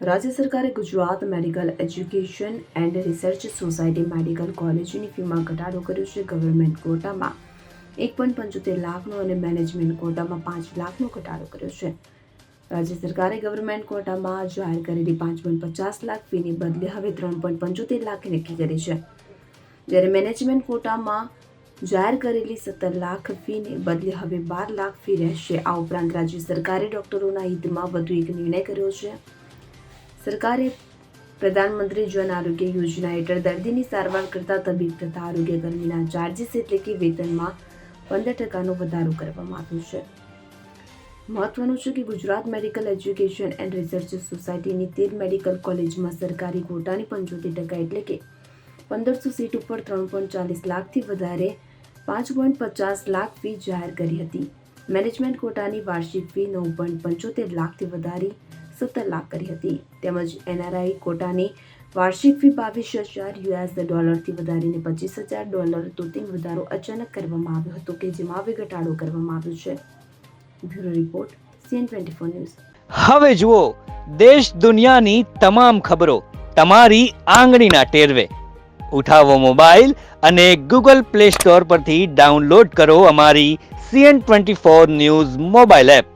રાજ્ય સરકારે Gujarat medical education and research society medical કોલેજની ફીમાં ઘટાડો કર્યો છે. ગવર્મેન્ટ કોટામાં એક પોઈન્ટ પંચોતેર લાખનો અને મેનેજમેન્ટ કોટામાં પાંચ લાખનો ઘટાડો કર્યો છે. રાજ્ય સરકારે ગવર્મેન્ટ કોટામાં જાહેર કરેલી પાંચ પોઈન્ટ પચાસ લાખ ફીની બદલે હવે ત્રણ પોઈન્ટ પંચોતેર લાખ નક્કી કરી છે. જ્યારે મેનેજમેન્ટ કોટામાં જાહેર કરેલી સત્તર લાખ ફીને બદલે હવે બાર લાખ ફી રહેશે. આ ઉપરાંત રાજ્ય સરકારે ડોક્ટરોના હિતમાં વધુ એક નિર્ણય કર્યો છે. સરકારે પ્રધાનમંત્રી જન આરોગ્ય યોજના હેઠળ દર્દીની સારવાર કરતા તબીબ તથા આરોગ્ય કર્મીના ચાર્જિસ એટલે કે વેતનમાં પંદર ટકાનો વધારો કરવામાં આવ્યો છે. મહત્વનું છે કે Gujarat medical education and research સોસાયટીની તેર મેડિકલ કોલેજમાં સરકારી કોટાની પંચોતેર ટકા એટલે કે પંદરસો સીટ ઉપર ત્રણ પોઈન્ટ ચાલીસ લાખથી વધારે પાંચ પોઈન્ટ પચાસ લાખ ફી જાહેર કરી હતી. મેનેજમેન્ટ કોટાની વાર્ષિક ફી નવ પોઈન્ટ પંચોતેર લાખથી વધારી સત્તર લાખ કરી હતી. તેમજ એનઆરઆઈ કોટાની વાર્ષિક ફી બાવીસ હજાર યુએસ ડોલરથી વધારીને પચીસ હજાર ડોલર તોતિંગ વધારો અચાનક કરવામાં આવ્યો હતો કે જેમાં હવે ઘટાડો કરવામાં આવ્યો છે. Bureau report, CN twenty four news. હવે જુઓ, દેશ દુનિયાની તમામ ખબરો તમારી આંગળીના ટેરવે. ઉઠાવો મોબાઈલ અને ગૂગલ પ્લે સ્ટોર પરથી ડાઉનલોડ કરો અમારી CN twenty four news mobile app.